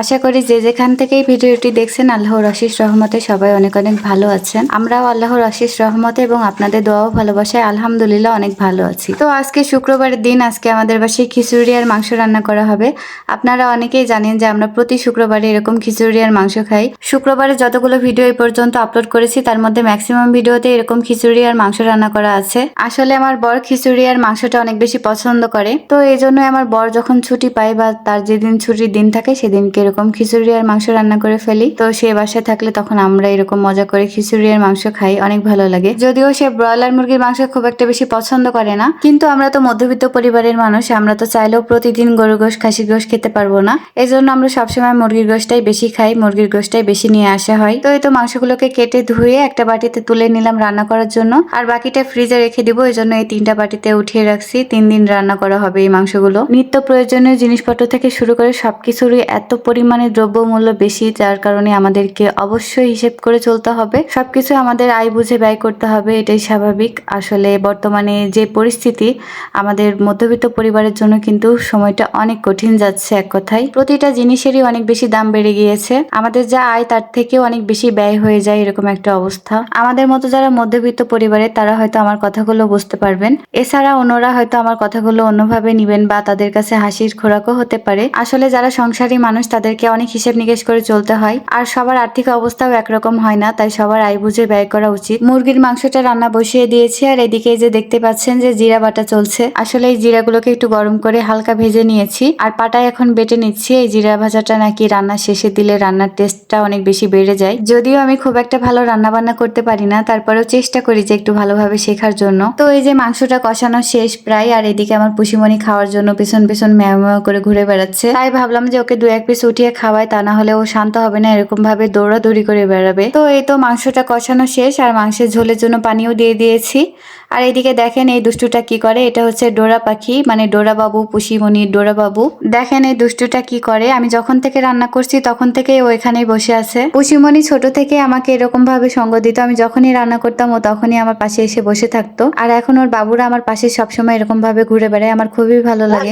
আশা করি যে যেখান থেকেই ভিডিওটি দেখছেন, আল্লাহর আশিস রহমতে সবাই অনেক অনেক ভালো আছেন। আমরাও আল্লাহর আশিস রহমতে এবং আপনাদের দোয়াও ভালোবাসায় আলহামদুলিল্লাহ অনেক ভালো আছি। তো আজকে শুক্রবারের দিন আজকে আমাদের বাসায় খিচুড়ি আর মাংস রান্না করা হবে। আপনারা অনেকেই জানেন যে আমরা প্রতি শুক্রবারে এরকম খিচুড়ি আর মাংস খাই। শুক্রবারে যতগুলো ভিডিও এই পর্যন্ত আপলোড করেছি, তার মধ্যে ম্যাক্সিমাম ভিডিওতে এরকম খিচুড়ি আর মাংস রান্না করা আছে। আসলে আমার বর খিচুড়ি আর মাংসটা অনেক বেশি পছন্দ করে। তো এই আমার বর যখন ছুটি পায় বা তার যেদিন ছুটির দিন থাকে, সেদিনকে এরকম খিচুড়ি আর মাংস রান্না করে ফেলি। তো সে বাসায় থাকলে তখন আমরা এরকম মজা করে খিচুড়ি আর মাংস খাই, অনেক ভালো লাগে। যদিও সে ব্রয়লার মুরগির মাংস খুব একটা বেশি পছন্দ করে না, কিন্তু আমরা তো মধ্যবিত্ত পরিবারের মানুষ, আমরা তো চাইলেও প্রতিদিন গরু গোশ, খাসির গোশ খেতে পারব না। এই জন্য আমরা সবসময় মুরগির গোশটাই বেশি খাই, মুরগির গোশটাই বেশি নিয়ে আসা হয়। তো এই তো মাংসগুলোকে কেটে ধুয়ে একটা বাটিতে তুলে নিলাম রান্না করার জন্য। আর বাকিটা ফ্রিজে রেখে দিব এই জন্য এই তিনটা বাটিতে উঠিয়ে রাখছি। তিন দিন রান্না করা হবে এই মাংসগুলো। নিত্য প্রয়োজনীয় জিনিসপত্র থেকে শুরু করে সবকিছুরই এত পরিমাণে দ্রব্যমূল্য বেশি, যার কারণে আমাদেরকে অবশ্যই হিসেব করে চলতে হবে। সবকিছু আমাদের আয় বুঝে ব্যয় করতে হবে, এটাই স্বাভাবিক। আসলে বর্তমানে যে পরিস্থিতি, আমাদের মধ্যবিত্ত পরিবারের জন্য কিন্তু সময়টা অনেক কঠিন যাচ্ছে এক কথায়। প্রতিটা জিনিসেরই অনেক বেশি দাম বেড়ে গিয়েছে। আমাদের যা আয়, তার থেকেও অনেক বেশি ব্যয় হয়ে যায় এরকম একটা অবস্থা। আমাদের মতো যারা মধ্যবিত্ত পরিবারে, তারা হয়তো আমার কথাগুলো বুঝতে পারবেন। এছাড়া অন্যরা হয়তো আমার কথাগুলো অন্যভাবে নিবেন বা তাদের কাছে হাসির খোরাকও হতে পারে। আসলে যারা সংসারী মানুষ তাদেরকে অনেক হিসেব নিকেশ করে চলতে হয়। আর সবার আর্থিক অবস্থাও একরকম হয় না, তাই সবার আয় বুঝে ব্যয় করা উচিত। মুরগির মাংসটা রান্না বসিয়ে দিয়েছি, আর এদিকে যে দেখতে পাচ্ছেন যে জিরা বাটা চলছে। আসলে এই জিরাগুলোকে একটু গরম করে হালকা ভেজে নিয়েছি, আর পাটায় এখন বেটে নিচ্ছি। এই জিরা ভাজাটা নাকি রান্নার শেষে দিলে রান্নার টেস্টটা অনেক বেশি বেড়ে যায়। যদিও আমি খুব একটা ভালো রান্না বান্না করতে পারি না, তারপরেও চেষ্টা করি যে একটু ভালোভাবে শেখার জন্য। তো এই যে মাংসটা কষানো শেষ প্রায়, আর এদিকে আমার পুষিমণি খাওয়ার জন্য পেছন পেছন ম্যাও করে ঘুরে বেড়াচ্ছে। তাই ভাবলাম যে ওকে দু এক পিস উঠিয়ে খাওয়াই তা না হলে ও শান্ত হবে না এরকম ভাবে দৌড়াদৌড়ি করে বেড়াবে। তো এই তো মাংসটা কষানো শেষ, আর মাংসের ঝোলের জন্য পানিও দিয়ে দিয়েছি। আর এদিকে দেখেন এই দুষ্টুটা কি করে, এটা হচ্ছে ডোরা পাখি মানে ডোরা বাবু, পুষিমণির ডোরা বাবু। দেখেন এই দুষ্টুটা কি করে, আমি যখন থেকে রান্না করছি তখন থেকে ও এখানেই বসে আছে। পুষিমণি ছোট থেকে আমাকে এরকম ভাবে সঙ্গ দিত, আমি যখনই রান্না করতাম ও তখনই আমার পাশে এসে বসে থাকতো। আর এখন ওর বাবুরা আমার পাশে সবসময় এরকম ভাবে ঘুরে বেড়ায়, আমার খুবই ভালো লাগে।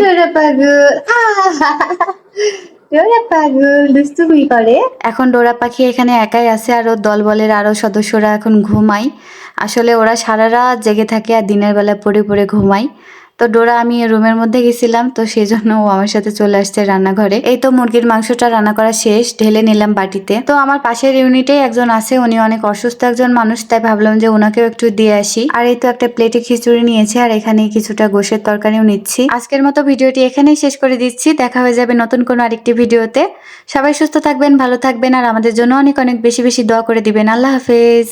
ডোরা পাগল করে। এখন ডোরা পাখি এখানে একাই আছে আর ওর দলবলের আরও সদস্যরা এখন ঘুমায়। আসলে ওরা সারা রাত জেগে থাকে আর দিনের বেলা পড়ে পড়ে ঘুমায়। তো ডোরা, আমি রুমের মধ্যে গেছিলাম, তো সেই জন্য ও আমার সাথে চলে আসছে রান্নাঘরে। এই তো মুরগির মাংসটা রান্না করা শেষ, ঢেলে নিলাম বাটিতে। তো আমার পাশের ইউনিটে একজন আছে, উনি অনেক অসুস্থ একজন মানুষ, তাই ভাবলাম যে ওনাকেও একটু দিয়ে আসি। আর এই তো একটা প্লেটে খিচুড়ি নিয়েছে, আর এখানে কিছুটা গোশের তরকারিও নিচ্ছি। আজকের মতো ভিডিওটি এখানেই শেষ করে দিচ্ছি, দেখা হয়ে যাবে নতুন কোনো আরেকটি ভিডিওতে। সবাই সুস্থ থাকবেন, ভালো থাকবেন, আর আমাদের জন্য অনেক অনেক বেশি বেশি দোয়া করে দিবেন। আল্লাহ হাফেজ।